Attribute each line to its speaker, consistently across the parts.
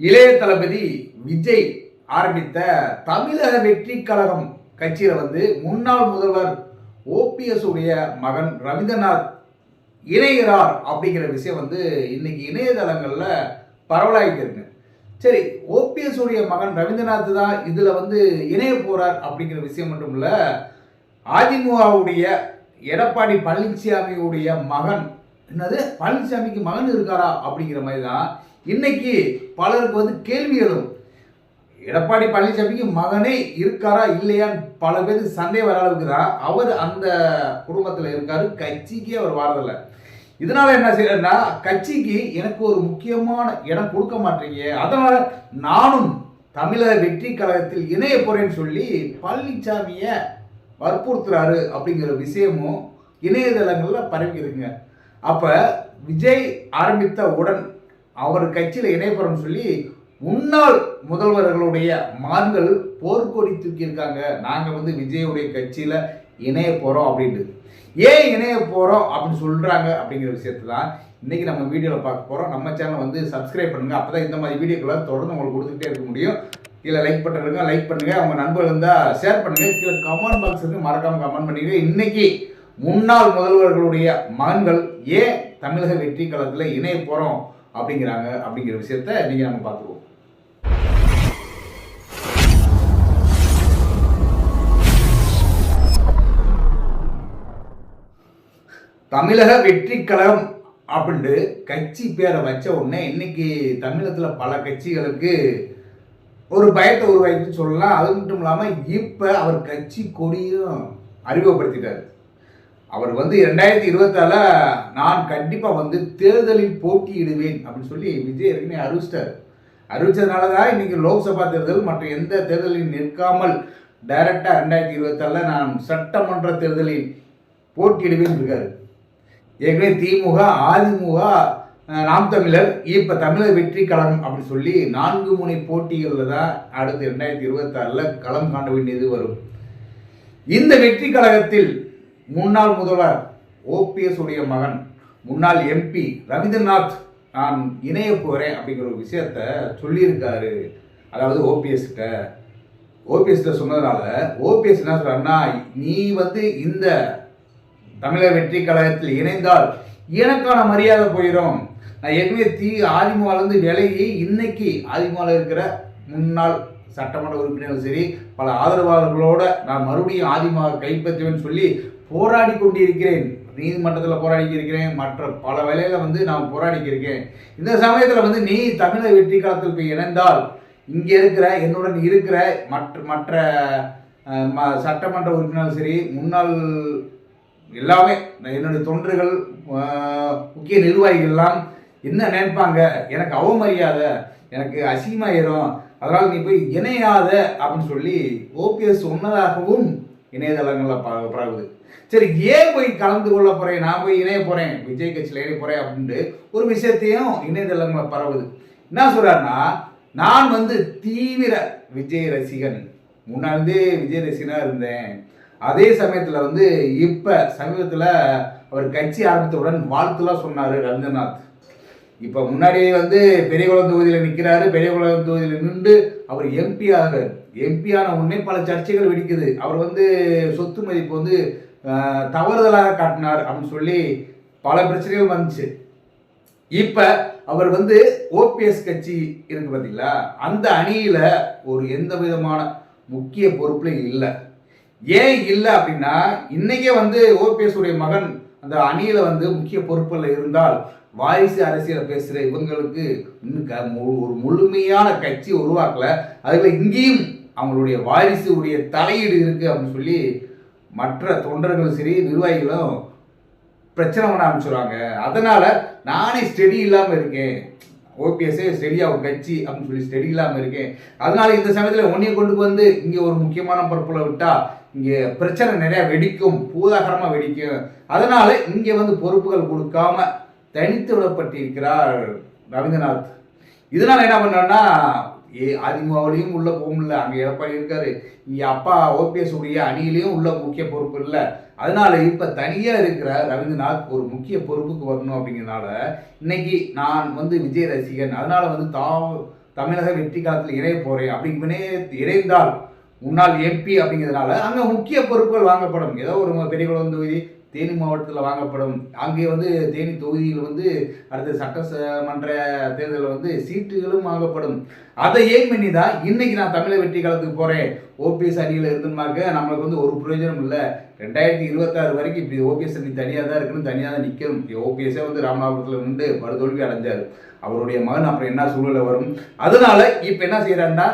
Speaker 1: இளைய தளபதி விஜய் ஆரம்பித்த தமிழக வெற்றி கழகம் கட்சியில் வந்து முன்னாள் முதல்வர் ஓபிஎஸ் உடைய மகன் ரவீந்திரநாத் இணைகிறார் அப்படிங்கிற விஷயம் வந்து இன்னைக்கு இணையதளங்களில் பரவலாகிட்டு இருக்கு. சரி ஓபிஎஸ் உடைய மகன் ரவீந்திரநாத் தான் இதில் வந்து இணைய போறார் அப்படிங்கிற விஷயம் மட்டும் இல்லை அதிமுகவுடைய எடப்பாடி பழனிசாமியுடைய மகன் என்னது? பழனிசாமிக்கு மகன் இருக்காரா அப்படிங்கிற மாதிரி தான் இன்னைக்கு பலருக்கு வந்து கேள்வி எழும். எடப்பாடி பழனிசாமிக்கு மகனே இருக்காரா இல்லையான்னு பல பேருக்கு சந்தேகம் வர அளவுக்கு தான் அவர் அந்த குடும்பத்தில் இருக்காரு. கட்சிக்கு அவர் வரதில்லை. இதனால என்ன செய்யறேன்னா கட்சிக்கு எனக்கு ஒரு முக்கியமான இடம் கொடுக்க மாட்டீங்க. அதனால நானும் தமிழக வெற்றி கழகத்தில் இணைய போறேன்னு சொல்லி பழனிசாமியை வற்புறுத்துறாரு அப்படிங்கிற விஷயமும் இணையதளங்களில் பரவி இருக்குங்க அப்போ விஜய் ஆரம்பித்த உடன் அவர் கட்சியில் இணைய சொல்லி முன்னாள் முதல்வர்களுடைய மான்கள் போர்க்கொடி தூக்கியிருக்காங்க. நாங்கள் வந்து விஜயுடைய கட்சியில் இணைய போகிறோம் அப்படின்ட்டு. ஏன் இணைய போகிறோம் அப்படின்னு சொல்கிறாங்க அப்படிங்கிற விஷயத்தை தான் இன்றைக்கி நம்ம வீடியோவில் பார்க்க போகிறோம் நம்ம சேனல் வந்து சப்ஸ்கிரைப் அப்போ தான் இந்த மாதிரி வீடியோக்களை தொடர்ந்து உங்களுக்கு கொடுத்துட்டே இருக்க முடியும். கீழே லைக் பண்ணுறதுங்க லைக் பண்ணுங்கள் அவங்க நண்பர்கள் இருந்தால் ஷேர் பண்ணுங்கள் கீழே கமெண்ட் பாக்ஸ் இருக்கு. மறக்காமல் கமெண்ட் பண்ணுங்க இன்றைக்கி முன்னாள் முதல்வர்களுடைய மகன்கள் ஏன் தமிழக வெற்றி களத்தில் இணைய போகிறோம் அப்படிங்கிறாங்க அப்படிங்கிற விஷயத்த நீங்கள் நம்ம பார்த்துருவோம். தமிழக வெற்றி கழகம் அப்படின்ட்டு கட்சி பேரை வச்ச உடனே இன்னைக்கு தமிழகத்தில் பல கட்சிகளுக்கு ஒரு பயத்தை உருவாக்கி சொல்லலாம். அது மட்டும் இல்லாமல் இப்போ அவர் கட்சி கொடியும் அறிமுகப்படுத்திட்டார். அவர் வந்து ரெண்டாயிரத்தி இருபத்தால நான் கண்டிப்பாக வந்து தேர்தலில் போட்டியிடுவேன் அப்படின்னு சொல்லி விஜய் ஏற்கனவே அறிவிச்சிட்டார். அறிவிச்சதுனால தான் இன்னைக்கு லோக்சபா தேர்தல் மற்ற எந்த தேர்தலில் நிற்காமல் டைரக்டாக ரெண்டாயிரத்தி இருபத்தால நான் சட்டமன்ற தேர்தலில் போட்டியிடுவேன் இருக்காரு. ஏற்கனவே திமுக அதிமுக நாம் தமிழர் இப்போ தமிழக வெற்றி களம் அப்படின்னு சொல்லி நான்கு முனை போட்டிகளில் தான் அடுத்து ரெண்டாயிரத்தி இருபத்தாறில் களம் காண வேண்டியது வரும். இந்த வெற்றி கழகத்தில் முன்னாள் முதல்வர் ஓபிஎஸ் உடைய மகன் முன்னாள் எம்பி ரவீந்திரநாத் நான் இணைய போகிறேன் அப்படிங்கிற ஒரு விஷயத்த சொல்லியிருக்காரு. அதாவது ஓபிஎஸ்கிட்ட ஓபிஎஸ்கிட்ட சொன்னதுனால ஓபிஎஸ் என்ன சொல்றாருன்னா நீ வந்து இந்த தமிழக வெற்றி கழகத்தில் இணைந்தால் எனக்கான மரியாதை போயிடும் நான் ஏற்கனவே தீ ஆதிமுகலேருந்து விலகி இன்னைக்கு ஆதிமாவில் இருக்கிற முன்னாள் சட்டமன்ற உறுப்பினர்கள் சரி பல ஆதரவாளர்களோட நான் மறுபடியும் ஆதிமுக கைப்பற்றுவேன்னு சொல்லி போராடி கொண்டிருக்கிறேன் நீதிமன்றத்தில் போராடி இருக்கிறேன் மற்ற பல வேலையில் வந்து நான் போராடி இருக்கேன் இந்த சமயத்தில் வந்து நீ தமிழக வெற்றி காலத்திற்கு போய் இணைந்தால் இங்கே இருக்கிற என்னுடன் இருக்கிற மற்ற மற்ற ம- சட்டமன்ற உறுப்பினர்கள் சரி முன்னாள் எல்லாமே நான் என்னுடைய தொண்டர்கள் முக்கிய நிர்வாகிகள்லாம் என்ன நினைப்பாங்க? எனக்கு அவமரியாதை எனக்கு அசிமாயிரும் அதனால் நீ போய் இணையாத அப்படின்னு சொல்லி ஓபிஎஸ் சொன்னதாகவும் இணையதளங்களில் ப பரவுது. சரி ஏன் போய் கலந்து கொள்ள போறேன் நான் போய் இணைய போறேன் விஜய் கட்சியில் இணைய போறேன் அப்படின்ட்டு ஒரு விஷயத்தையும் இணையதளங்களில் பரவுது. என்ன சொல்றாருன்னா நான் வந்து தீவிர விஜய் ரசிகன். முன்னாடி விஜய் ரசிகனாக இருந்தேன். அதே சமயத்தில் வந்து இப்போ சமீபத்தில் அவர் கட்சி ஆரம்பித்தவுடன் வாழ்த்துலாம் சொன்னார் ரவீந்திரநாத் இப்போ முன்னாடியே வந்து பெரியகுளம் தொகுதியில் நிற்கிறாரு பெரியகுளம் தொகுதியில் நின்று அவர் எம்பி ஆகிறார். எம்பியான உடனே பல சர்ச்சைகள் வெடிக்குது. அவர் வந்து சொத்து மதிப்பு வந்து தவறுதலாக காட்டினார் அப்படின்னு சொல்லி பல பிரச்சனைகள் வந்துச்சு. இப்போ அவர் வந்து ஓபிஎஸ் கட்சி இருக்கு பார்த்தீங்களா அந்த அணியில் ஒரு எந்த விதமான முக்கிய பொறுப்புலையும் இல்லை. ஏன் இல்லை அப்படின்னா இன்னைக்கே வந்து ஓபிஎஸ் உடைய மகன் அந்த அணியில் வந்து முக்கிய பொறுப்பில் இருந்தால் வாரிசு அரசியல் பேசுகிற இவங்களுக்கு இன்னும் க- மு- ஒரு முழுமையான கட்சி உருவாக்கல. அதில் இங்கேயும் அவங்களுடைய வாரிசு உடைய தலையீடு இருக்குது அப்படின்னு சொல்லி மற்ற தொண்டர்களும் சரி நிர்வாகிகளும் பிரச்சனை பண்ண ஆரம்பிச்சிடுவாங்க அதனால் நானே ஸ்டெடி இல்லாமல் இருக்கேன். ஓபிஎஸ்ஸே ஸ்டெடியாக ஒரு கட்சி அப்படின்னு சொல்லி ஸ்டெடி இல்லாமல் இருக்கேன். அதனால இந்த சமயத்தில் ஒன்றைய கொண்டு வந்து இங்கே ஒரு முக்கியமான பொறுப்பில் விட்டால் இங்கே பிரச்சனை நிறையா வெடிக்கும் பூதாகரமாக வெடிக்கும். அதனால் இங்கே வந்து பொறுப்புகள் கொடுக்காம தனித்து விடப்பட்டிருக்கிறார் ரவீந்திரநாத். இதனால் என்ன பண்ணோன்னா ஏ அதிமுகவிலையும் உள்ளே போக முடியல அங்கே எடப்பாடி இருக்காரு. இங்க அப்பா ஓபிஎஸ் உடைய அணியிலையும் உள்ள முக்கிய பொறுப்பு இல்லை. அதனால இப்போ தனியாக இருக்கிற ரவீந்திரநாத் ஒரு முக்கிய பொறுப்புக்கு வரணும் அப்படிங்கிறனால இன்னைக்கு நான் வந்து விஜய் ரசிகன். அதனால வந்து தா தமிழக வெற்றி காலத்தில் இணைய போகிறேன் அப்படி இணைய இணைந்தால் முன்னாள் எம்பி அப்படிங்கிறதுனால அங்கே முக்கிய பொறுப்புகள் வாங்கப்படும். ஏதோ ஒரு பெரிய தொகுதி தேனி மாவட்டத்தில் வாங்கப்படும். அங்கே வந்து தேனி தொகுதியில் வந்து அடுத்த சட்டமன்ற தேர்தலில் வந்து சீட்டுகளும் வாங்கப்படும். அதை ஏன் பண்ணி தான் இன்னைக்கு நான் தமிழக வெற்றி காலத்துக்கு போகிறேன் ஓபிஎஸ் அணியில் இருந்துமாக்க நம்மளுக்கு வந்து ஒரு பிரயோஜனம் இல்லை. ரெண்டாயிரத்தி இருபத்தாறு வரைக்கும் இப்படி ஓபிஎஸ் அணி தனியாக தான் இருக்கணும் தனியாக தான் நிற்கணும் ஓபிஎஸ்ஸே வந்து ராமநாதபுரத்தில் நின்று படுதோல்வி அடைஞ்சார். அவருடைய மகன் அப்புறம் என்ன சூழ்நிலை வரும்? அதனால இப்போ என்ன செய்யறாருன்னா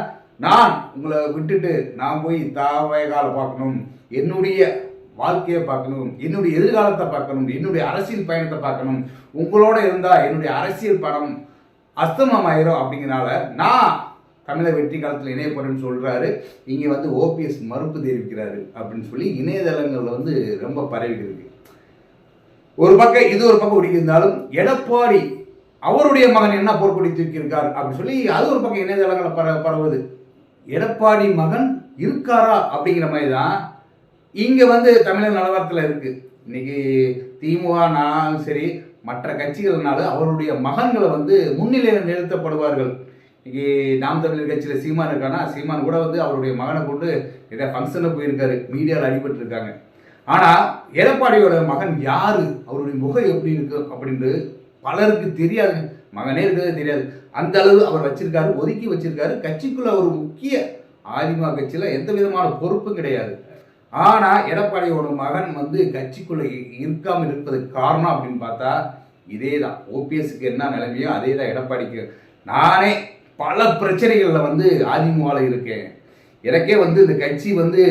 Speaker 1: நான் உங்களை விட்டுட்டு நான் போய் தாவகால பார்க்கணும். என்னுடைய வாழ்க்கையை பார்க்கணும் என்னுடைய எதிர்காலத்தை பார்க்கணும் என்னுடைய அரசியல் பயணத்தை பார்க்கணும் உங்களோட இருந்தால் என்னுடைய அரசியல் பணம் அஸ்தமம் ஆயிரும் அப்படிங்கிறனால நான் தமிழக வெற்றி காலத்தில் இணைய போறேன்னு சொல்றாரு. இங்கே வந்து ஓபிஎஸ் மறுப்பு தெரிவிக்கிறாரு அப்படின்னு சொல்லி இணையதளங்களில் வந்து ரொம்ப பரவி இருக்கு. ஒரு பக்கம் இது ஒரு பக்கம் இருந்தாலும் எடப்பாடி அவருடைய மகன் என்ன போர்க்கொடி தூக்கியிருக்கார் அப்படின்னு சொல்லி அது ஒரு பக்கம் இணையதளங்களை பர பரவுது. எடப்பாடி மகன் இருக்காரா அப்படிங்கிற மாதிரி தான் இங்கே வந்து தமிழக நிலவரத்தில் இருக்கு. இன்னைக்கு திமுகனாலும் சரி மற்ற கட்சிகள்னாலும் அவருடைய மகன்களை வந்து முன்னிலையில் நிறுத்தப்படுவார்கள். இன்னைக்கு நாம் தமிழர் கட்சியில் சீமான் இருக்கானா? சீமான் கூட வந்து அவருடைய மகனை கொண்டு நிறைய ஃபங்க்ஷனில் போயிருக்காரு. மீடியாவில் அடிபட்டு இருக்காங்க ஆனால் எடப்பாடியோட மகன் யாரு? அவருடைய முகம் எப்படி இருக்கு அப்படின்னு பலருக்கு தெரியாது. மகனே இருக்கிறது தெரியாது. அந்த அளவு அவர் வச்சிருக்காரு ஒதுக்கி வச்சிருக்காரு. கட்சிக்குள்ள ஒரு முக்கிய அதிமுக கட்சியில் எந்த விதமான பொறுப்பும் கிடையாது. ஆனால் எடப்பாடியோட மகன் வந்து கட்சிக்குள்ளே இருக்காமல் இருப்பதுக்கு காரணம் அப்படின்னு பார்த்தா இதே தான் ஓபிஎஸ்க்கு என்ன நிலைமையோ அதே தான் எடப்பாடிக்கு. நானே பல பிரச்சனைகளில் வந்து அதிமுகவில் இருக்கேன். எனக்கே வந்து இந்த கட்சி வந்து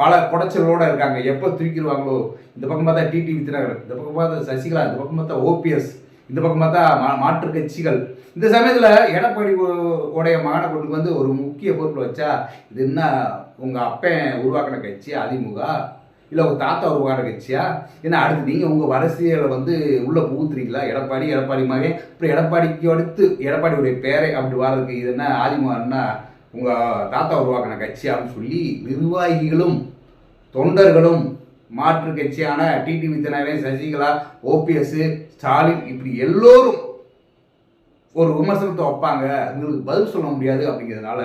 Speaker 1: பல குடைச்சலோடு இருக்காங்க. எப்போ தூக்கிடுவாங்களோ? இந்த பக்கம் பார்த்தா டிடிவி தினகரன் இந்த பக்கம் பார்த்தா சசிகலா இந்த பக்கம் பார்த்தா ஓபிஎஸ் இந்த பக்கம் பார்த்தா மா மாற்று கட்சிகள். இந்த சமயத்தில் எடப்பாடி உடைய மகனை கொண்டு வந்து ஒரு முக்கிய பொறுப்பில் வச்சா இது என்ன உங்கள் அப்பன் உருவாக்கின கட்சி அதிமுக? இல்லை உங்கள் தாத்தா உருவாக்கின கட்சியா? ஏன்னா அடுத்து நீங்கள் உங்கள் அரசியலை வந்து உள்ளே புகுத்துறீங்களா? எடப்பாடி எடப்பாடி மகன். அப்புறம் எடப்பாடிக்கு அடுத்து எடப்பாடியுடைய பேரை அப்படி வர்றதுக்கு இது என்ன அதிமுகன்னா உங்கள் தாத்தா உருவாக்கின கட்சி அப்படின்னு சொல்லி நிர்வாகிகளும் தொண்டர்களும் மாற்று கட்சியான டிடிவி தினகரன் சசிகலா ஓபிஎஸ் ஸ்டாலின் இப்படி எல்லோரும் ஒரு விமர்சனத்தை வைப்பாங்க. உங்களுக்கு பதில் சொல்ல முடியாது அப்படிங்கிறதுனால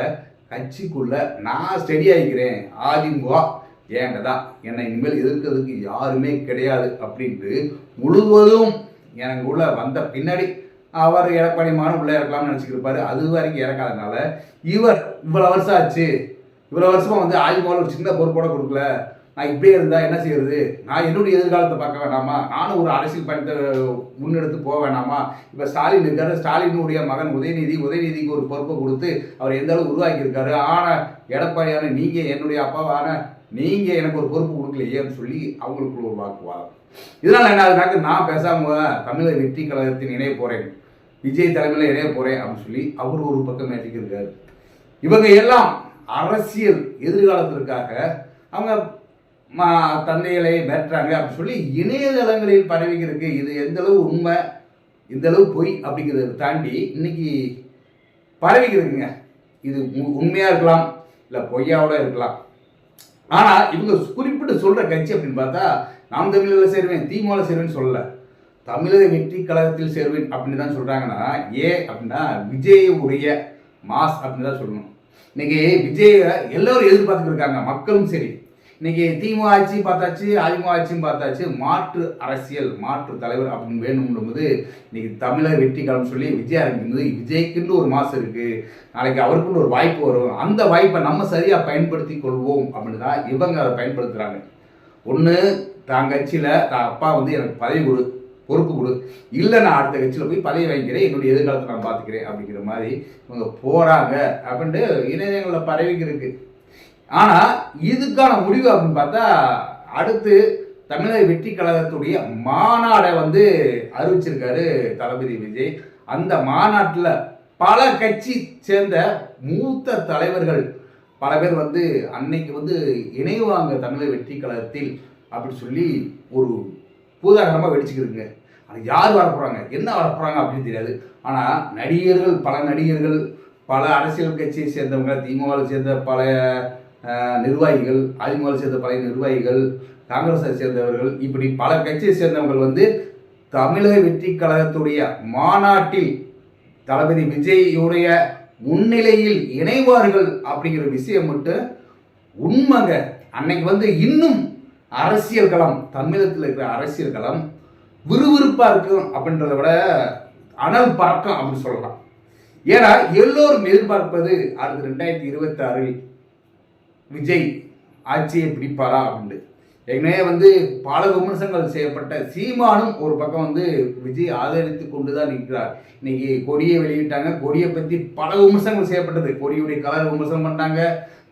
Speaker 1: கட்சிக்குள்ள நான் ஸ்டெடி ஆகிக்கிறேன் அதிமுக ஏண்டதா தான் என்னை இனிமேல் எதிர்க்கிறதுக்கு யாருமே கிடையாது அப்படின்ட்டு முழுவதும் எனக்கு உள்ள வந்த பின்னாடி அவர் எடப்பாடி மகன் உள்ள இறக்கலாம்னு நினச்சிக்கிருப்பாரு அது வரைக்கும் இறக்காதனால இவர் இவ்வளோ வருஷம் ஆச்சு. இவ்வளோ வருஷமா வந்து ஆதிமுகவில் ஒரு சின்ன பொறுப்போட கொடுக்கல. நான் இப்படியே இருந்தா என்ன செய்யறது? நான் என்னுடைய எதிர்காலத்தை பார்க்க வேணாமா நானும் ஒரு அரசியல் பயணத்தை முன்னெடுத்து போக வேணாமா இப்போ ஸ்டாலின் இருக்காரு. ஸ்டாலினுடைய மகன் உதயநிதி உதயநிதிக்கு ஒரு பொறுப்பை கொடுத்து அவர் எந்த அளவு உருவாக்கி இருக்காரு ஆனா எடப்பாடியான நீங்க என்னுடைய அப்பாவான நீங்க எனக்கு ஒரு பொறுப்பு கொடுக்கலையேன்னு சொல்லி அவங்களுக்குள்ள ஒரு வாக்குவாதம் இதனால என்ன ஆகுதுனாக்க நான் பேசாம தமிழக வெற்றி கழகத்தின் இணைய போறேன். விஜய் தலைமையில் இணைய போறேன் அப்படின்னு சொல்லி அவர் ஒரு பக்கம் ஏற்றிக்கிருக்காரு இவங்க எல்லாம் அரசியல் எதிர்காலத்திற்காக அவங்க தந்தைகளை பெற்றாங்க அப்படின்னு சொல்லி இணையதளங்களில் பரவிக்கிருக்கு இது எந்த அளவு உண்மை எந்த அளவு பொய் அப்படிங்கிறத தாண்டி இன்னைக்கு பரவிக்கிறதுங்க இது உ- இருக்கலாம் இல்லை பொய்யாவோட இருக்கலாம். ஆனால் இவங்க குறிப்பிட்டு சொல்கிற கட்சி அப்படின்னு பார்த்தா நாம் தமிழில் சேருவேன் திமுகவில் சேருவேன்னு சொல்லலை. தமிழக வெற்றி கழகத்தில் சேருவேன் அப்படின்னு தான் சொல்கிறாங்கன்னா ஏ அப்படின்னா விஜயுடைய மாஸ் அப்படின்னு தான் சொல்லணும். இன்னைக்கு விஜய எல்லோரும் எதிர்பார்த்துட்டு இருக்காங்க மக்களும் சரி. இன்னைக்கு திமுக ஆட்சி பார்த்தாச்சு அதிமுக ஆட்சியும் பார்த்தாச்சு. மாற்று அரசியல் மாற்று தலைவர் அப்படின்னு வேணும்னும்போது இன்னைக்கு தமிழக வெற்றி காலம் சொல்லி விஜய் ஆரம்பிக்கும்போது விஜய்க்குன்னு ஒரு மாசம் இருக்கு. நாளைக்கு அவருக்குன்னு ஒரு வாய்ப்பு வரும். அந்த வாய்ப்பை நம்ம சரியா பயன்படுத்தி கொள்வோம் அப்படின்னு தான் இவங்க அதை பயன்படுத்துறாங்க. ஒன்று தான் கட்சியில் தான் அப்பா வந்து எனக்கு பதவி கொடு பொறுப்பு கொடு. இல்லை நான் அடுத்த கட்சியில் போய் பதவி வாங்கிக்கிறேன். என்னுடைய எதிர்காலத்தை நான் பார்த்துக்கிறேன் அப்படிங்கிற மாதிரி இவங்க போகிறாங்க அப்படின்ட்டு இணையங்களில் பரவிக்கிறதுக்கு ஆனால் இதுக்கான முடிவு அப்படின்னு பார்த்தா அடுத்து தமிழக வெற்றி கழகத்துடைய மாநாடை வந்து அறிவிச்சிருக்காரு தளபதி விஜய். அந்த மாநாட்டில் பல கட்சி சேர்ந்த மூத்த தலைவர்கள் பல பேர் வந்து அன்னைக்கு வந்து இணைவாங்க தமிழக வெற்றி கழகத்தில் அப்படின்னு சொல்லி ஒரு பூதாகரமாக வெடிச்சுக்கிருங்க ஆனால் யார் வரப்போகிறாங்க என்ன வரப்போகிறாங்க அப்படின்னு தெரியாது. ஆனால் நடிகர்கள் பல நடிகர்கள் பல அரசியல் கட்சியை சேர்ந்தவங்க திமுகவில் சேர்ந்த பல நிர்வாகிகள் அதிமுகவில் சேர்ந்த பழைய நிர்வாகிகள் காங்கிரஸை சேர்ந்தவர்கள் இப்படி பல கட்சியை சேர்ந்தவர்கள் வந்து தமிழக வெற்றி கழகத்துடைய மாநாட்டில் தளபதி விஜயுடைய முன்னிலையில் இணைவார்கள் அப்படிங்கிற விஷயம் மட்டும் உண்மைங்க. அன்னைக்கு வந்து இன்னும் அரசியல் களம் தமிழகத்தில் இருக்கிற அரசியல் களம் விறுவிறுப்பா இருக்கும் அப்படின்றத விட அனல் பறக்கம் அப்படின்னு சொல்லலாம். ஏன்னா எல்லோரும் எதிர்பார்ப்பது அடுத்த ரெண்டாயிரத்தி இருபத்தி ஆறில் விஜய் ஆட்சியை பிடிப்பாரா அப்படின்னு. ஏற்கனவே வந்து பல விமர்சனங்கள் செய்யப்பட்ட சீமானும் ஒரு பக்கம் வந்து விஜய் ஆதரித்து கொண்டு தான் நிற்கிறார். இன்னைக்கு கொடியை வெளியிட்டாங்க. கொடியை பற்றி பல விமர்சனங்கள் செய்யப்பட்டது. கொடியுடைய கலர் விமர்சனம் பண்ணாங்க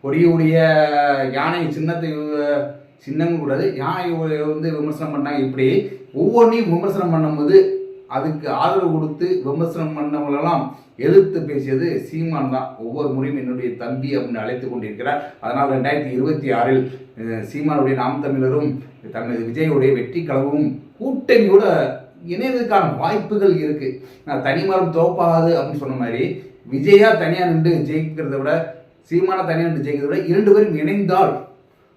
Speaker 1: கொடியுடைய யானை சின்னத்தை சின்னங்கள் கூடாது யானை வந்து விமர்சனம் பண்ணாங்க இப்படி ஒவ்வொன்றையும் விமர்சனம் பண்ணும்போது அதுக்கு ஆதரவு கொடுத்து விமர்சனம் பண்ணவங்களெல்லாம் எதிர்த்து பேசியது சீமான் தான். ஒவ்வொரு முறையும் என்னுடைய தம்பி அப்படின்னு அழைத்து கொண்டிருக்கிறார். அதனால் ரெண்டாயிரத்தி இருபத்தி ஆறில் சீமானுடைய நாம் தமிழரும் தமிழ் விஜயுடைய வெற்றி கலவும் கூட்டணியோட இணைவதற்கான வாய்ப்புகள் இருக்கு. நான் தனிமரம் தோப்பாகாது அப்படின்னு சொன்ன மாதிரி விஜயா தனியாக நின்று ஜெயிக்கிறத விட சீமான தனியாக நின்று ஜெயிக்கிறத விட இரண்டு பேரும் இணைந்தால்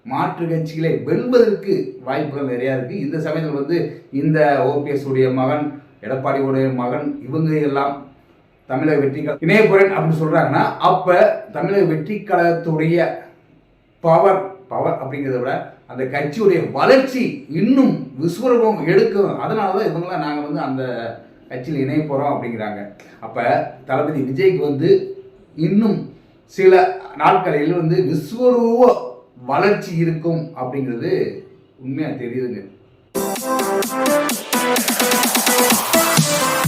Speaker 1: மாற்று கட்சிகளை வெல்வதற்கு வாய்ப்புகள் நிறையா இருக்குது இந்த சமயத்தில் வந்து இந்த ஓபிஎஸ் உடைய மகன் எடப்பாடியுடைய மகன் இவங்க எல்லாம் தமிழக வெற்றி கழகம் அப்படின்னு சொல்றாங்கன்னா அப்ப தமிழக வெற்றி கழகத்துடைய பவர் பவர் அப்படிங்கிறத விட அந்த கட்சியுடைய வளர்ச்சி இன்னும் விஸ்வரூபம் எடுக்கும். அதனால தான் இவங்களாம் நாங்கள் வந்து அந்த கட்சியில் இணைய போகிறோம் அப்படிங்கிறாங்க. அப்போ தளபதி விஜய்க்கு வந்து இன்னும் சில நாட்களில் வந்து விஸ்வரூப வளர்ச்சி இருக்கும் அப்படிங்கிறது உண்மையாக தெரியுதுங்க. Thank you.